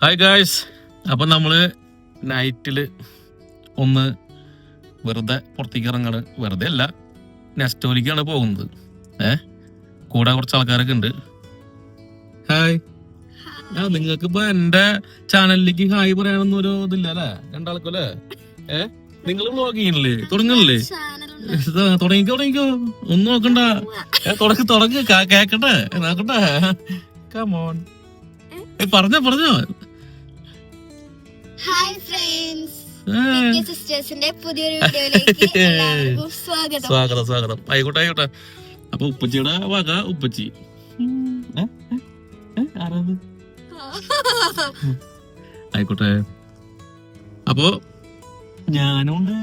Hi guys അപ്പം നമ്മൾ നൈറ്റിൽ ഒന്ന് വെറുതെ പുറത്തേക്ക് ഇറങ്ങാണ്. വെറുതെ അല്ല നെസ്റ്റോലിക്കാണ് പോകുന്നത്. ഏ? കൂടെ കുറച്ച് ആൾക്കാരൊക്കെ ഉണ്ട്. ഹായ് ആ നിങ്ങൾക്ക് ഇപ്പൊ എന്റെ ചാനലിലേക്ക് ഹായ് പറയാനൊന്നും ഒരു ഇതില്ല അല്ലേ? രണ്ടാൾക്കല്ലേ ഏ? നിങ്ങൾ വ്ലോഗ് ചെയ്യണില്ലേ? തുടങ്ങണില്ലേ? തുടങ്ങിക്കോ തുടങ്ങിക്കോ. ഒന്നും നോക്കണ്ട. തുടക്ക് തുടങ്ങ് കേക്കട്ടെ? നോക്കട്ടെ. കമോൺ പറഞ്ഞോ പറഞ്ഞോ. Hi friends. സിസ്റ്റേഴ്സിന്റെ പുതിയൊരു വീഡിയോയിലേക്ക് സ്വാഗതം. സ്വാഗതം സ്വാഗതം. ആയിക്കോട്ടെ ആയിക്കോട്ടെ. അപ്പൊ ഉപ്പച്ചിയുടെ വക ഉപ്പച്ചി? ആരാത്? ആയിക്കോട്ടെ. അപ്പൊ ഞാനുണ്ട്.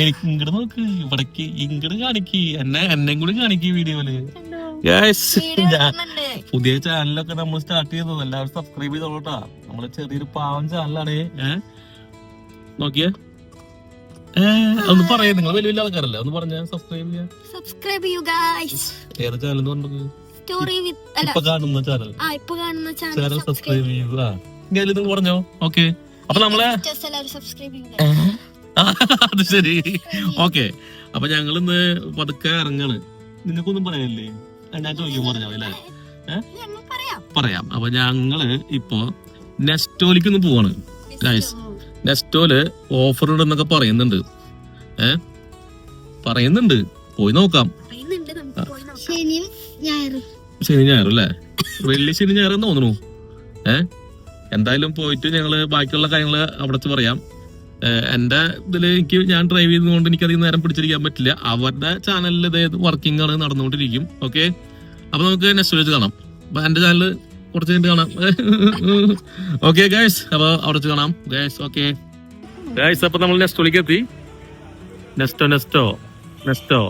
എനിക്ക് ഇങ്ങോട്ട് നോക്ക്. ഇവിടേക്ക് ഇങ്ങോട്ട് കാണിക്ക്. എന്നെ എന്നെ കൂടി കാണിക്ക് വീഡിയോയിൽ. പുതിയ ചാനലൊക്കെ നമ്മൾ സ്റ്റാർട്ട് ചെയ്തത്. എല്ലാവരും സബ്സ്ക്രൈബ് ചെയ്തോളൂട്ടാ. നമ്മൾ ചെറിയൊരു പാവം ചാനലാണ് നോക്കിയേ. ഒന്ന് പറയാ. നിങ്ങൾ വലിയ വലിയ ആൾക്കാരല്ലേ? ഒന്ന് പറഞ്ഞ സബ്സ്ക്രൈബ് ചെയ്യാ. സബ്സ്ക്രൈബ് ഏത് ചാനൽ എന്ന് പറഞ്ഞത്? സ്റ്റോറി വിത്ത് അല്ല. ഇപ്പൊ കാണുന്ന ചാനൽ ആ ഇപ്പൊ കാണുന്ന ചാനൽ സബ്സ്ക്രൈബ് ചെയ്യുക. ഇങ്ങനെ പറഞ്ഞോ? ഓക്കെ. അപ്പൊ നമ്മളെ അത് ശരി. ഓക്കെ. അപ്പൊ ഞങ്ങൾ ഇന്ന് പതുക്കെ ഇറങ്ങാണ്. നിങ്ങൾക്കൊന്നും പറയാനില്ലേ? ഞാൻ ചോദിക്കും പറഞ്ഞോ അല്ലേ? പറയാം. പറയാം. അപ്പൊ ഞങ്ങൾ ഇപ്പോ നെസ്റ്റോലിക്ക് ഒന്ന് പോവാണ്. ഗൈസ് നെസ്റ്റോൽ ഓഫർ ഇടുന്നൊക്കെ പറയുന്നുണ്ട്. ഏ? പറയുന്നുണ്ട്. പോയി നോക്കാം. ശനി നമുക്ക് പോയി നോക്കാം. ശനിയും ഞായറും. അല്ലേ? വെള്ളി ശനി ഞായറും തോന്നുന്നു. ഏ? എന്തായാലും പോയിട്ട് ഞങ്ങൾ ബാക്കിയുള്ള കാര്യങ്ങൾ അവിടെ പറയാം. എന്റെ ഇതിൽ എനിക്ക് ഞാൻ ഡ്രൈവ് ചെയ്തുകൊണ്ട് എനിക്ക് അധികം നേരം പിടിച്ചിരിക്കാൻ പറ്റില്ല. അവരുടെ ചാനലിൽ ഇത് വർക്കിംഗ് ആണ് നടന്നുകൊണ്ടിരിക്കും. ഓക്കെ അപ്പൊ നമുക്ക് നെക്സ്റ്റ് വെച്ച് കാണാം. എന്റെ ചാനൽ കുറച്ച് കഴിഞ്ഞിട്ട് കാണാം. ഓക്കെ ഗൈസ് അപ്പൊ അവിടെ വെച്ച് കാണാം. ഗൈസ് ഓക്കെ ഗൈസ് അപ്പൊ നമ്മൾ നെക്സ്റ്റ് വിളിക്കെത്തി നെസ്റ്റോ നെസ്റ്റോ നെസ്റ്റോ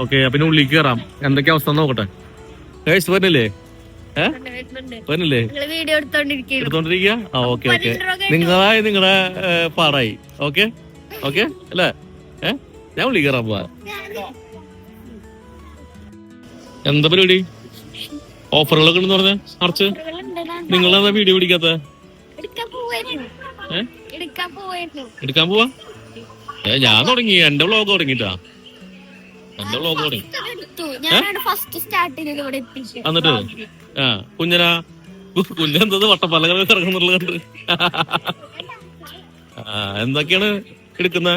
ഓക്കെ ഇനി ഉള്ളിലേക്ക് കയറാം എന്തൊക്കെ അവസ്ഥ നോക്കട്ടെ. ഗൈസ് വരുന്നില്ലേ? ഏ? വരുന്നില്ലേ? നിങ്ങൾ വീഡിയോ എടുത്തോണ്ടിരിക്കുന്നു എടുത്തോണ്ടിരിക്കുക ആ ഓക്കെ ഓക്കെ നിങ്ങളായി നിങ്ങളുടെ പാടായി. ഓക്കെ ഓക്കെ അല്ലേ? ഏഹ് ഞാൻ വിളിക്കാറാ എന്താ പരിപാടി? ഓഫറുകളൊക്കെ ഉണ്ടെന്ന് പറഞ്ഞ മാർച്ച്. നിങ്ങളെന്താ വീഡിയോ പിടിക്കാത്ത? എടുക്കാൻ പോവാ? ഏ ഞാൻ തുടങ്ങി. എന്റെ വ്ളോഗ് തുടങ്ങിട്ടാ എന്റെ വ്ളോഗ് തുടങ്ങി. എന്നിട്ട്? ആ കുഞ്ഞനാ. കുഞ്ഞെന്തത് വട്ടപ്പാലകളെ ഇറങ്ങുന്നുള്ള കണ്ട്. എന്തൊക്കെയാണ് എടുക്കുന്ന?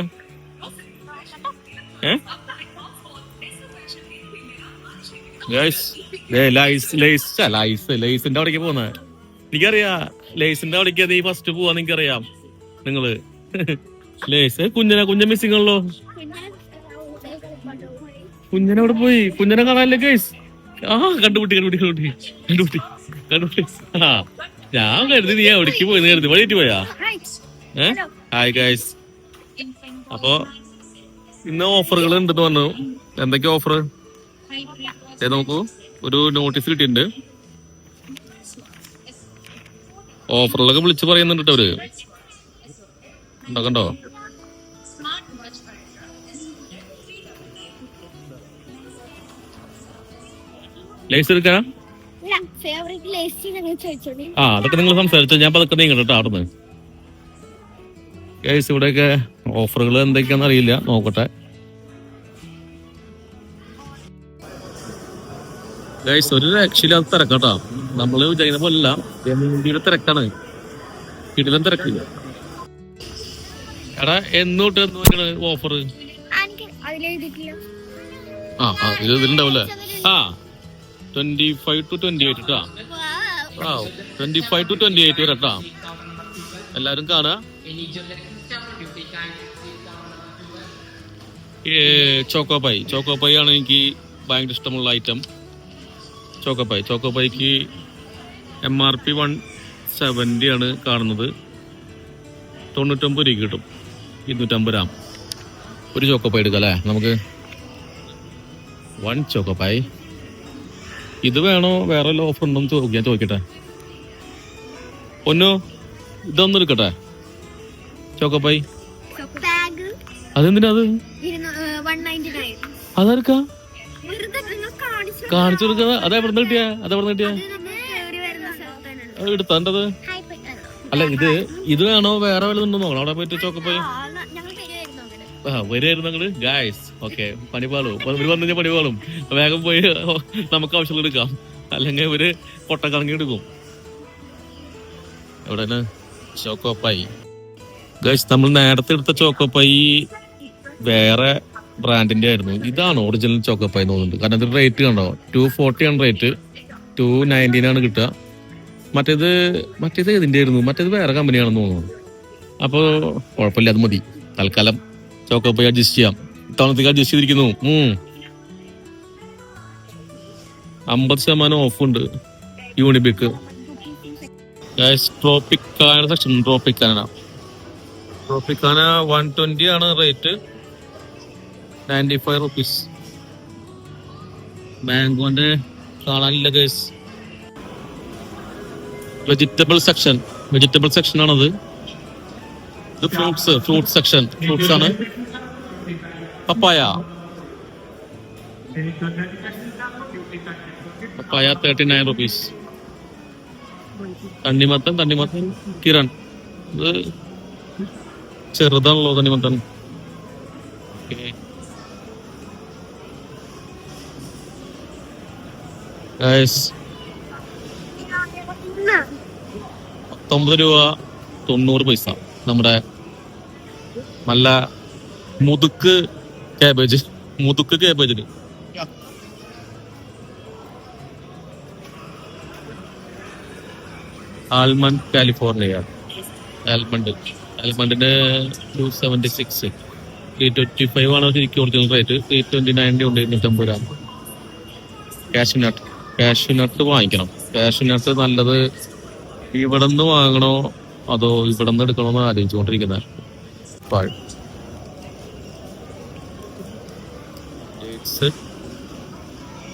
ഏ? ലൈസിന്റെ അവിടേക്ക് പോന്നെ. എനിക്കറിയാ ലൈസിന്റെ അവിടേക്ക് നീ ഫസ്റ്റ് പോവാ നിനക്കറിയാം. നിങ്ങൾ. ലൈസ് കുഞ്ഞനെ കുഞ്ഞ മിസ്സിംഗ് ആണല്ലോ. കുഞ്ഞനെ അവിടെ പോയി? കുഞ്ഞനെ കാണാനല്ലേ ഗൈസ് ആ കണ്ടുപിട്ടി കണ്ടുപിട്ടി കണ്ടുപിട്ടി കണ്ടുപിട്ടി കണ്ടുപിട്ടി ആ ഞാൻ കരുതി നീ എവിടേക്ക് പോയി കരുതി. വഴിയിട്ട് പോയാ? ഏ? ഹായ് ഗൈസ് അപ്പൊ ഇന്ന് ഓഫറുകൾ ഉണ്ടെന്ന് പറഞ്ഞു. എന്തൊക്കെ ഓഫർ നോക്കൂ ഒരു നോട്ടീസ് കിട്ടിയിട്ടുണ്ട് ഓഫറിലൊക്കെ വിളിച്ച് പറയുന്നുണ്ട് കേട്ടോ അവർ. ഉണ്ടോ കണ്ടോ? ലേസ് എടുക്കാം? ആ അതൊക്കെ നിങ്ങൾ സംസാരിച്ചോ. ഞാൻ പതുക്കെ നീങ്ങട്ടെ കേട്ടോ അവിടുന്ന്. കേസ് ഇവിടെയൊക്കെ ഓഫറുകൾ എന്തൊക്കെയാണെന്ന് അറിയില്ല. നോക്കട്ടെ. ഗൈസ് ഒരു രക്ഷയില്ലാത്ത തിരക്കാട്ടോ. നമ്മൾ വിചാരിക്കുന്ന പോലെ ഇന്ത്യയുടെ തിരക്കാണ്. കിടിലം തിരക്കില്ല. എടാ എന്നോട്ട് എന്ന് ഓഫർ ആ ആ ഇത് ഇതിലുണ്ടാവൂലേ ആ twenty five to twenty eight കേട്ടാ ആ twenty five to twenty eight വരെ കേട്ടാ എല്ലാരും കാണുക. ചോക്കോപ്പൈ ചോക്കോപ്പൈ ആണ് എനിക്ക് ഭയങ്കര ഇഷ്ടമുള്ള item choco pie ചോക്കോപ്പൈക്ക് M R P one seventy ആണ് കാണുന്നത്. തൊണ്ണൂറ്റൊമ്പത് രൂപ കിട്ടും. ഇരുന്നൂറ്റമ്പത് ഗ്രാം ഒരു ചോക്കോപ്പൈ എടുക്കാം അല്ലേ? നമുക്ക് വൺ ചോക്കോപ്പൈ ഇത് വേണോ? വേറെ വല്ല ഓഫർ ഉണ്ടോ എന്ന് ചോദിക്കാൻ ചോദിക്കട്ടെ. ഒന്നോ ഇതൊന്നും എടുക്കട്ടെ. ചോക്കോപ്പൈ ബാഗ് അതെന്തിനാ അത്? വൺ കാണിച്ചു കൊടുക്കുന്നത് അത് എവിടെ നിന്ന് കിട്ടിയാ? അത് എവിടെ നിന്ന് കിട്ടിയാ? എടുത്താണ്ടത് അല്ല ഇത് ഇത് വേണോ വേറെ വല്ലതുണ്ടോ നോക്കണം. അവിടെ പോയിട്ട് ചോക്കപ്പോയി ആ, ന- വരുമായിരുന്നു അങ്ങനെ ആ വരുമായിരുന്നു നിങ്ങൾ ഗായ്സ് ഓക്കെ പണിപാളും ഇവർ വന്നു കഴിഞ്ഞാൽ പണിപാളും വേഗം പോയി നമുക്ക് ആവശ്യമുള്ള എടുക്കാം. അല്ലെങ്കിൽ ഇവർ പൊട്ടക്കറങ്ങി എടുക്കും. എവിടെ ചോക്കോപ്പായി ഗൈസ് നമ്മൾ നേരത്തെ എടുത്ത ചോക്കോപ്പായി വേറെ ബ്രാൻഡിന്റെ ആയിരുന്നു. ഇതാണ് ഒറിജിനൽ ചോക്കപ്പായി തോന്നുന്നുണ്ട്. കാരണം ഇത് റേറ്റ് കണ്ടോ? ടു ഫോർട്ടി ആണ് റേറ്റ് ടു നയന്റീൻ ആണ് കിട്ടുക. മറ്റേത് മറ്റേത് ഇതിന്റെ ആയിരുന്നു? മറ്റേത് വേറെ കമ്പനിയാണെന്ന് തോന്നുന്നു. അപ്പോൾ കുഴപ്പമില്ല അത് മതി. തൽക്കാലം ചോക്കപ്പായി അഡ്ജസ്റ്റ് ചെയ്യാം. ഇത്തവണത്തേക്ക് അഡ്ജസ്റ്റ് ചെയ്തിരിക്കുന്നു. അമ്പത് ശതമാനം ഓഫ് ഉണ്ട് യൂണിബിക്ക് Tropicana section Tropicana Tropicana one twenty ആണ് റേറ്റ് നയന്റി ഫൈവ് റുപ്പീസ് മാംഗോന്റെ കാണാനില്ല case vegetable section vegetable section ആണത്. ഇത് ഫ്രൂട്ട്സ് ഫ്രൂട്ട് സെക്ഷൻ ഫ്രൂട്ട്സ് ആണ്. Papaya. Papaya thirty nine rupees തണ്ണിമത്തൻ തണ്ണിമത്തൻ കിരൺ. ഇത് ചെറുതാണല്ലോ തണ്ണിമത്തൻ. Okay. പത്തൊമ്പത് രൂപ തൊണ്ണൂറ് പൈസ. നമ്മുടെ നല്ല മുതുക്ക് കാബേജ് മുതുക്ക് കാബേജിന് almond California. Almond. ആൽമണ്ടിന് two seventy six three twenty five ആണ് ശരിക്കും original rate three twenty ninety ഉണ്ട് ഇരുന്നൂറ്റമ്പത് രൂപ കാഷ്യൂനട്ട് കാഷ്യൂനട്ട് വാങ്ങിക്കണം. കാഷ്യൂനട്ട് നല്ലത് ഇവിടെ നിന്ന് വാങ്ങണോ അതോ ഇവിടെ നിന്ന് എടുക്കണോ എന്ന് ആലോചിച്ചുകൊണ്ടിരിക്കുന്നത് പാഴ്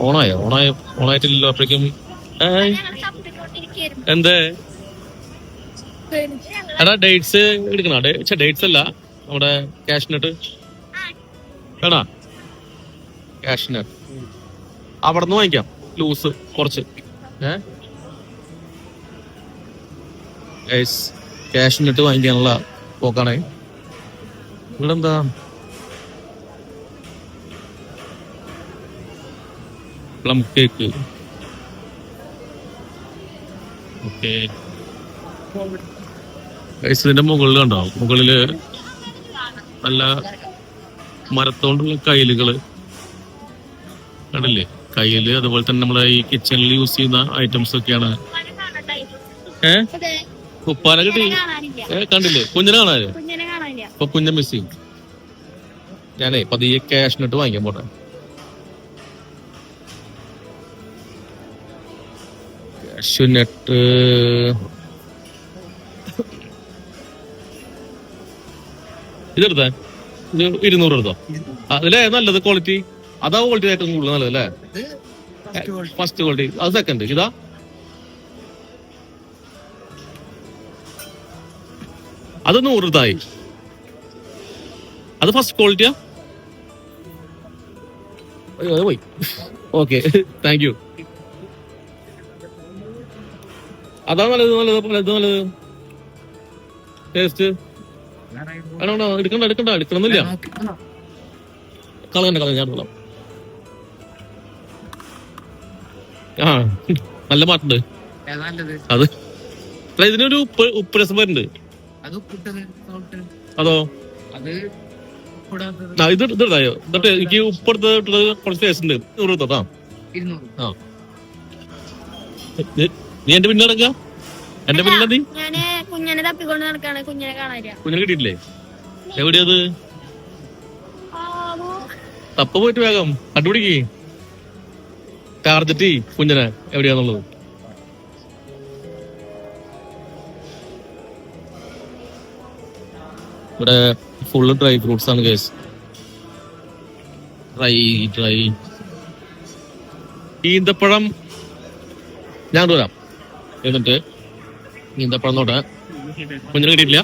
ഓണായോ? ഓണായ? ഓണായിട്ടില്ലല്ലോ അപ്പോഴേക്കും. എന്തേ? എടാ ഡേറ്റ്സ് എടുക്കണോ? ഡേറ്റ്സ് അല്ല. നമ്മുടെ കാഷ്നട്ട് വേണ കാഷ്നട്ട് അവിടെ നിന്ന് വാങ്ങിക്കാം. ലൂസ് കുറച്ച്. ഏഹ് ക്യാഷ് ഇട്ട് വാങ്ങിക്കാനുള്ള പോക്കാണേ. ഇവിടെ എന്താ പ്ലം കേക്ക്. ഓക്കെ. ഇതിന്റെ മുകളിൽ കണ്ടോ? മുകളിൽ നല്ല മരത്തോണ്ടുള്ള കയ്യിലുകൾ കണ്ടില്ലേ? കയ്യിൽ അതുപോലെ തന്നെ നമ്മളെ ഈ കിച്ചണിൽ യൂസ് ചെയ്യുന്ന ഐറ്റംസ് ഒക്കെയാണ്. ഏ? അതെ. ഉപ്പാല കിട്ടി കണ്ടില്ലേ? കുഞ്ഞിനെ കാണാനില്ല? ഇപ്പൊ കുഞ്ഞ മിസ്സിങ് ഞാനേ പതിയെ ക്യാഷിനിട്ട് വാങ്ങിക്കാൻ പോട്ടെ. ക്യാഷിനെട്ട് ഇതെടുത്തേ? ഇത് ഇരുന്നൂറ് എടുത്തോ? അതിലേ നല്ലത് ക്വാളിറ്റി അതാ ക്വാളിറ്റി ഏറ്റവും കൂടുതൽ നല്ലത് അല്ലേ? ഫസ്റ്റ് ക്വാളിറ്റി അത് സെക്കൻഡ് ഇതാ. അത് നൂറ് ഇതായി. അത് ഫസ്റ്റ് ക്വാളിറ്റിയാ അയ്യോ അത് പോയി. ഓക്കെ താങ്ക് യു അതാ നല്ലത് നല്ലത് നല്ലത് നല്ലത്. ടേസ്റ്റ് എടുക്കണ്ട എടുക്കണ്ട. എടുക്കണമെന്നില്ല. കളയണ്ട കളഞ്ഞ ഞാൻ ആ നല്ല പാട്ടുണ്ട്. നല്ലത്. അത്. അല്ല, ഇതിനൊരു ഉപ്പ് ഉപ്പ് രസം വരുന്നുണ്ട്. അത് ഇത് ഇതായോ എന്നിട്ട് എനിക്ക് ഉപ്പെടുത്ത് ഇട്ടത് കുറച്ച് ടേസ്റ്റ് ഉണ്ട്. നൂറ് എടുത്തോ ആ. നീ- എന്റെ പിന്നെ നടക്കാ? എന്റെ പിന്നെ നീ? ഞാൻ കുഞ്ഞിനെ തപ്പിക്കൊണ്ട് നടക്കാണ്. കുഞ്ഞിനെ കാണാനില്ല. കുഞ്ഞിനെ കിട്ടിയിട്ടില്ലേ എവിടെയത്. തപ്പ പോയിട്ട് വേഗം. കണ്ടുപിടിക്ക്. ടാർജറ്റ് കുഞ്ഞിനെ എവിടെയാന്നുള്ളത്? ഇവിടെ ഫുള്ള് ഡ്രൈ ഫ്രൂട്ട്സ് ആണ് കേസ് ഡ്രൈ ഡ്രൈ ഈന്തപ്പഴം ഞാൻ വരാം എന്നിട്ട് ഈന്തപ്പഴം നോട്ടെ കുഞ്ഞിന് കിട്ടിയിട്ടില്ല.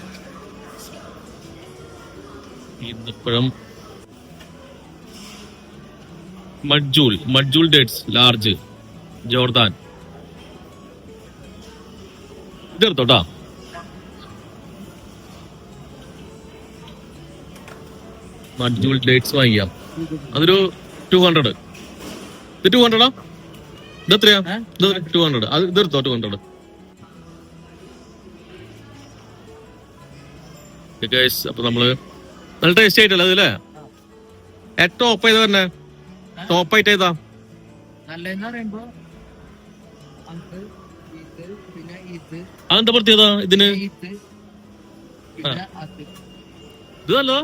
ഈന്തപ്പഴം medjool medjool dates large Jordan. തീർത്തോട്ടാ മഡ്ജൂൾ dates വാങ്ങിക്കാം. അതൊരു ടു ഹൺഡ്രഡ് ഇത് ടു ഹൺഡ്രഡാ ഇത് എത്രയാ? ടു ഹൺഡ്രഡ് അത് തീർത്തോ ടു ഹൺഡ്രഡ് അപ്പൊ നമ്മൾ നല്ല ടേസ്റ്റ് ആയിട്ടല്ലേ അതല്ലേ ഏറ്റവും ഓപ്പ് ഇത് പറഞ്ഞേ ടോപ്പ് ആയിട്ട് ഏതാ നല്ലതെന്ന് പറയുമ്പോ അത് ഇത് പിന്നെ ഇത്. അതെന്താ പ്രത്യേകത ഇതിന്? ഇത് പിന്നെ അത്. ഇത് നല്ലതാ?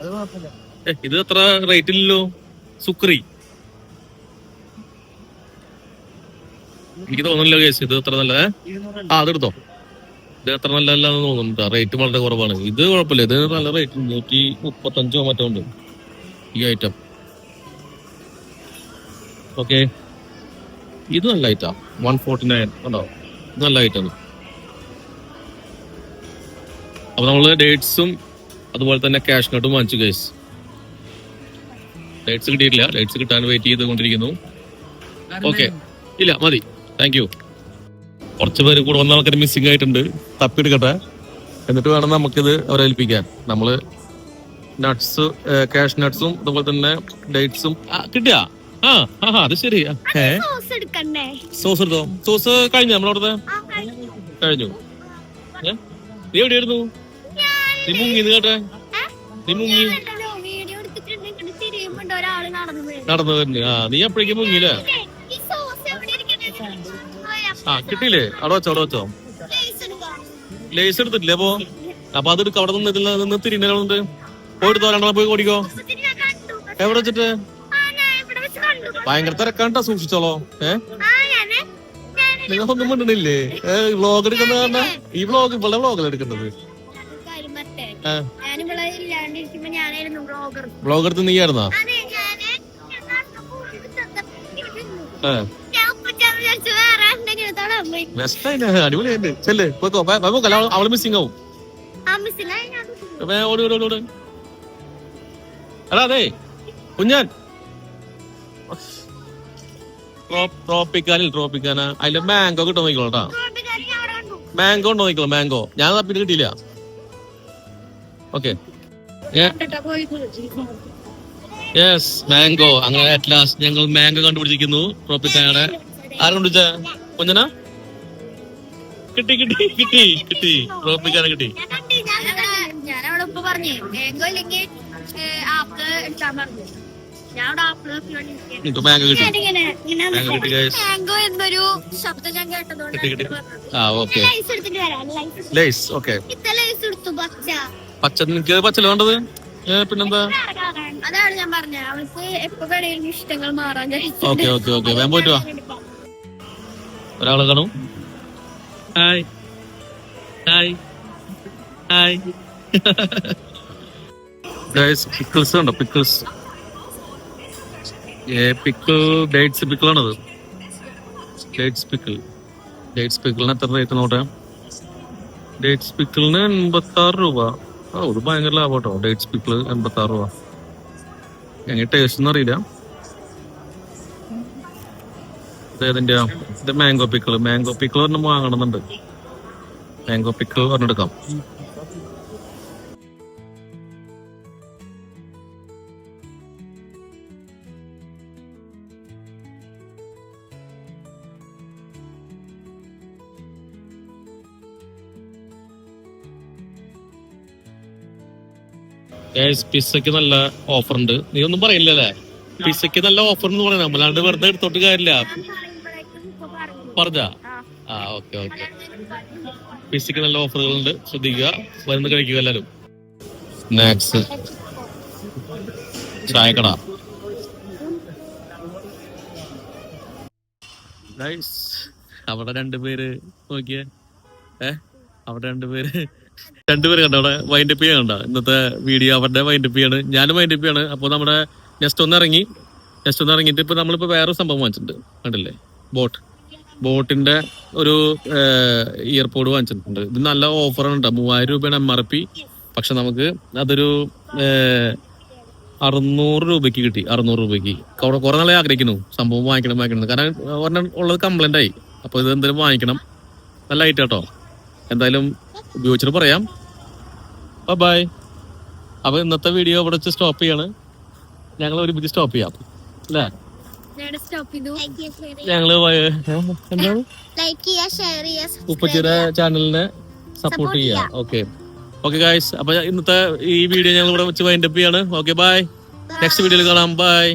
അത് കുഴപ്പമില്ല. ഏ, ഇത് അത്ര റേറ്റ് ഇല്ലല്ലോ സുക്രി. എനിക്ക് തോന്നുന്നില്ല കേസ് ഇത് അത്ര നല്ല ഇരുന്നൂറല്ല. ആ അതെടുത്തോ. ഇത് അത്ര നല്ലതല്ലാന്ന് തോന്നുന്നുണ്ട്. റേറ്റ് വളരെ കുറവാണ്. ഇത് കുഴപ്പമില്ല. ഇത് നല്ല റേറ്റ് നൂറ്റി മുപ്പത്തഞ്ചോ മറ്റോ ഉണ്ട് ഈ ഐറ്റം. ഓക്കെ ഇത് നല്ല ഐറ്റാ വൺ ഫോർട്ടി നയൻ ഉണ്ടോ? ഇത് നല്ല ഐറ്റാണ് അപ്പൊ നമ്മൾ ഡേറ്റ്സും അതുപോലെ തന്നെ ക്യാഷ് നോട്ടും വാങ്ങിച്ചു ഗൈസ് ഡേറ്റ്സ് കിട്ടിയിട്ടില്ല. ഡേറ്റ്സ് കിട്ടാൻ വെയിറ്റ് ചെയ്തുകൊണ്ടിരിക്കുന്നു. ഓക്കെ ഇല്ല മതി. താങ്ക് യു കുറച്ച് പേര് കൂടെ വന്ന ആൾക്കാർ മിസ്സിംഗ് ആയിട്ടുണ്ട്. തപ്പിയെടുക്കട്ടെ. എന്നിട്ട് വേണം നമുക്കിത് അവരെ ഏൽപ്പിക്കാൻ. നമ്മൾ നട്ട്സ് ക്യാഷ് നട്ട്സും അതുപോലെ തന്നെ ഡേറ്റ്സും കിട്ടിയാ ആ ആ അത് ശരി. ഏ? സോസ് എടുക്കണ്ടേ? സോസ് എടുത്തോ? സോസ് കഴിഞ്ഞു നമ്മളവിടുത്തെ ആ, കഴിഞ്ഞു. കഴിഞ്ഞു. ഏ? നീ എവിടെയായിരുന്നു? നീ മുങ്ങി കേട്ടെ. നീ മുങ്ങി. ഞാനുണ്ടല്ലോ, വീഡിയോ എടുത്തിട്ടുണ്ട്. ഇങ്ങോട്ട് തിരിയുമ്പോ ഉണ്ട് ഒരാൾ നടന്നു. നടന്നു വരുന്നു. ആ നീ അപ്പോഴേക്കും മുങ്ങിയില്ലേ? ഏ, ഈ സോസ് എവിടെ ഇരിക്കണേ? ആ, ആ കിട്ടിയില്ലേ? അവിടെ വെച്ചോ അവിടെ വെച്ചോ. ലേസ് എടുക്കാം. ലേസ് എടുത്തിട്ടില്ലേ അപ്പോ? അപ്പൊ അത് അവിടെ നിന്ന് ഇതിൽ നിന്ന് തിരിഞ്ഞുണ്ട് പോയിട്ട് രണ്ടെണ്ണം പോയി ഓടിക്കോ. സോസിന് ഞാൻ കണ്ടു. എവിടെ വെച്ചിട്ട്? ഭയങ്കര തിരക്കാണ്ടാ സൂക്ഷിച്ചോളോ. ഏ? നിങ്ങളൊന്നും മിണ്ടണില്ലേ? വ്ളോഗ് എടുക്കുന്ന കാരണം ഈ വ്ളോഗ് ഇവിടെ വ്ളോഗിൽ എടുക്കുന്നത്. വ്ളോഗ് എടുത്ത് ബെസ്റ്റ് ആയിട്ട് അടിപൊളിയായിട്ട്. ചെല്ലേ പോയിക്കോ. അവൾ മിസ്സിംഗ് ആവും. ഓടി ഓടി ഓടി ഓടി. അതെ കുഞ്ഞാൻ. ട്രോപ്പിക്കാനിൽ ട്രോപ്പിക്കാന അതിലെ മാംഗോ കിട്ടോ നോക്കിക്കോളൂ കേട്ടാ മാംഗോ ഉണ്ടോ നോക്കിക്കോളൂ മാംഗോ ഞാൻ തപ്പിട്ട് കിട്ടിയില്ല. ഓക്കെ യെസ് മാംഗോ അങ്ങനെ അറ്റ് ലാസ്റ്റ് ഞങ്ങൾ മാംഗോ കണ്ടുപിടിച്ചിരിക്കുന്നു. ട്രോപ്പിക്കാനയുടെ ആരും കണ്ടുപിടിച്ച? കുഞ്ഞന? കിട്ടി കിട്ടി കിട്ടി കിട്ടി. ട്രോപ്പിക്കാന കിട്ടി. ഞാൻ അവിടെ ഉപ്പ പറഞ്ഞേ. മാംഗോ ഇല്ലെങ്കിൽ ആപ്പിൾ എടുക്കാൻ പറഞ്ഞു. മാംഗോ കിട്ടി. ഇങ്ങനെ മാംഗോ കിട്ടി ഗൈസ് മാംഗോ എന്നൊരു ശബ്ദം ഞാൻ കേട്ടതുകൊണ്ട്. ആ ഓക്കെ ലൈസ് എടുത്തിട്ട് വരാം. ലൈസ് ലേസ് ഓക്കെ ലൈസ് എടുത്തു പച്ച. പച്ച നിനക്ക് പച്ചല വേണ്ടത്? പിന്നെന്താ? അതാണ് ഞാൻ പറഞ്ഞത് അവൾക്ക് എപ്പോ വേണേലും ഇഷ്ടങ്ങൾ മാറാൻ ഓക്കെ ഓക്കെ ഓക്കെ വേഗം പോയിട്ട് വാ. ഒരാളെ കാണും. Hi hi hi guys pickles ഉണ്ടോ? പിക്കിൾസ് പിക്കിൾ ഡേറ്റ്സ് പിക്കിളാണത് ഡേറ്റ്സ് പിക്കിൾ ഡേറ്റ്സ് പിക്കിളിന് എത്ര റേറ്റ് നോട്ടെ ഡേറ്റ്സ് പിക്കിളിന് എൺപത്താറ് രൂപ. ആ ഒരു ഭയങ്കര ലാഭം ഡേറ്റ്സ് പിക്കിൾ എൺപത്താറ് രൂപ. എങ്ങനെ ടേസ്റ്റ് ഒന്നും അറിയില്ല. ഇത് ഏതിന്റെ ഇത് മാംഗോ പിക്കിൾ മാംഗോ പിക്കിൾ ഒരെണ്ണം വാങ്ങണമെന്നുണ്ട്. മാംഗോ പിക്കിൾ ഒരെണ്ണെടുക്കാം പിസയ്ക്ക് നല്ല ഓഫർ ഉണ്ട് നീ ഒന്നും പറയില്ലല്ലേ? പിസയ്ക്ക് നല്ല ഓഫർ എന്ന് പറയണം നമ്മളാണ്ട് വെറുതെ എടുത്തോട്ട് കാര്യമില്ല. പറഞ്ഞ? ആ ഓക്കെ ഓക്കെ. പിസയ്ക്ക് നല്ല ഓഫറുകളുണ്ട്. ശ്രദ്ധിക്കുക. വരുന്ന കഴിക്കുക എല്ലാരും സ്നാക്സ്. ചായക്കട. അവിടെ രണ്ടുപേര് നോക്കിയേ. ഏ? അവിടെ രണ്ടുപേര് രണ്ടുപേര് കണ്ട? അവിടെ വൈൻഡപ്പ് ചെയ്യാൻ കണ്ട? ഇന്നത്തെ വീഡിയോ അവരുടെ വൈൻഡപ്പ് ചെയ്യാണ്. ഞാനും വൈൻഡപ്പ് ചെയ്യാണ്. അപ്പോൾ നമ്മുടെ ജസ്റ്റ് ഒന്ന് ഇറങ്ങി. ജസ്റ്റ് ഒന്ന് ഇറങ്ങിയിട്ട് ഇപ്പൊ നമ്മളിപ്പോ വേറെ സംഭവം വാങ്ങിച്ചിട്ടുണ്ട്. കണ്ടില്ലേ? ബോട്ട്. ബോട്ടിന്റെ ഒരു ഇയർപോഡ് വാങ്ങിച്ചിട്ടുണ്ട്. ഇത് നല്ല ഓഫറാണ് കേട്ടോ മൂവായിരം രൂപയാണ് എം ആർ പി പക്ഷെ നമുക്ക് അതൊരു അറുന്നൂറ് രൂപയ്ക്ക് കിട്ടി. അറുന്നൂറ് രൂപയ്ക്ക്. കുറെ കുറെ നാളെ ആഗ്രഹിക്കുന്നു. സംഭവം വാങ്ങിക്കണം വാങ്ങിക്കണം കാരണം ഒരെണ്ണം ഉള്ളത് കംപ്ലൈന്റ് ആയി. അപ്പോൾ ഇത് എന്തായാലും വാങ്ങിക്കണം. നല്ല ഐറ്റം കേട്ടോ എന്തായാലും ഉപയോഗിച്ചിട്ട് പറയാം. ബൈ അപ്പൊ ഇന്നത്തെ വീഡിയോ ഇവിടെ വെച്ച് സ്റ്റോപ്പ് ചെയ്യാണ്. ഞങ്ങൾ ഒരുമിച്ച് സ്റ്റോപ്പ് ചെയ്യാം. അല്ലേ? ഞാൻ സ്റ്റോപ്പ് ചെയ്തു. ഞങ്ങൾ ഉപ്പച്ചിയുടെ ചാനലിനെ സപ്പോർട്ട് ചെയ്യാം ഓക്കെ ഓക്കെ ഗായ്സ് അപ്പൊ ഇന്നത്തെ ഈ വീഡിയോ ഞങ്ങൾ ഇവിടെ വെച്ച് വൈൻഡപ്പ് ചെയ്യാണ്. ഓക്കെ ബൈ നെക്സ്റ്റ് വീഡിയോയിൽ കാണാം. ബൈ